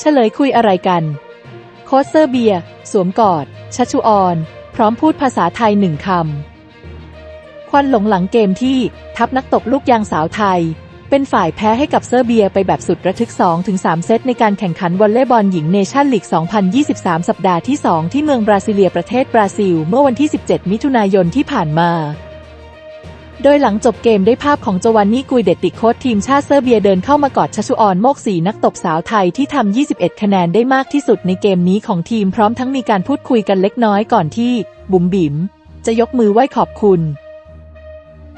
เฉลยคุยอะไรกัน โค้ชเซอร์เบีย สวมกอด ชัชชุออน พร้อมพูดภาษาไทยหนึ่งคำ ควันหลงหลังเกมที่ทัพนักตบลูกยางสาวไทย เป็นฝ่ายแพ้ให้กับเซอร์เบียไปแบบสุดระทึก 2-3 เซตในการแข่งขันวอลเลย์บอลหญิงเนชั่นลีก 2023 สัปดาห์ที่ 2 ที่เมืองบราซิเลียประเทศบราซิล เมื่อวันที่ 17 มิถุนายนที่ผ่านมา โดยหลังจบเกมได้ภาพของโจวานนี่กุยเดติโค้ชทีมชาติเซอร์เบียเดินเข้ามากอดชัชชุออนโมกสีนักตบสาวไทยที่ทำ 21 คะแนนได้มากที่สุดในเกมนี้ของทีมพร้อมทั้งมีการพูดคุยกันเล็กน้อยก่อนที่ บุ๋มบิ๋มจะยกมือไหว้ขอบคุณ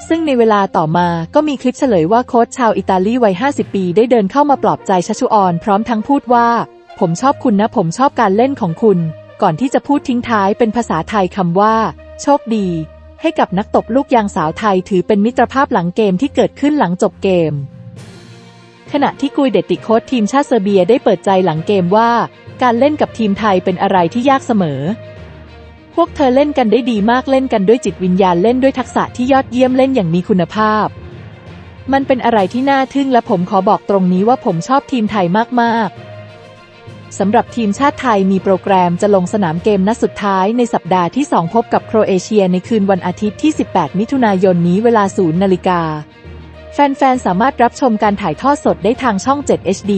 ซึ่งในเวลาต่อมาก็มีคลิปเฉลยว่าโค้ชชาวอิตาลีวัย 50 ปีได้เดินเข้ามาปลอบใจชัชชุออนพร้อมทั้งพูดว่า ผมชอบคุณนะ ผมชอบการเล่นของคุณ ก่อนที่จะพูดทิ้งท้ายเป็นภาษาไทยคำว่า โชคดี ให้กับนักตบลูกยางสาวไทยถือเป็นมิตรภาพหลังเกมที่เกิดขึ้นหลังจบเกม ขณะที่กุยเดติโค้ชทีมชาติเซอร์เบียได้เปิดใจหลังเกมว่า การเล่นกับทีมไทยเป็นอะไรที่ยากเสมอ พวกเธอเล่นกันได้ดีมากเล่นกันด้วยจิตวิญญาณเล่นด้วยทักษะที่ยอดเยี่ยมเล่นอย่างมีคุณภาพ มันเป็นอะไรที่น่าทึ่งและผมขอบอกตรงนี้ว่าผมชอบทีมไทยมากๆ สำหรับทีมชาติไทยมีโปรแกรมจะลงสนามเกมนัดสุดท้ายในสัปดาห์ที่ 2 พบกับโครเอเชียในคืนวันอาทิตย์ที่ 18 มิถุนายนนี้เวลา 0 นาฬิกา แฟนๆ สามารถรับชมการถ่ายทอดสดได้ทางช่อง 7 HD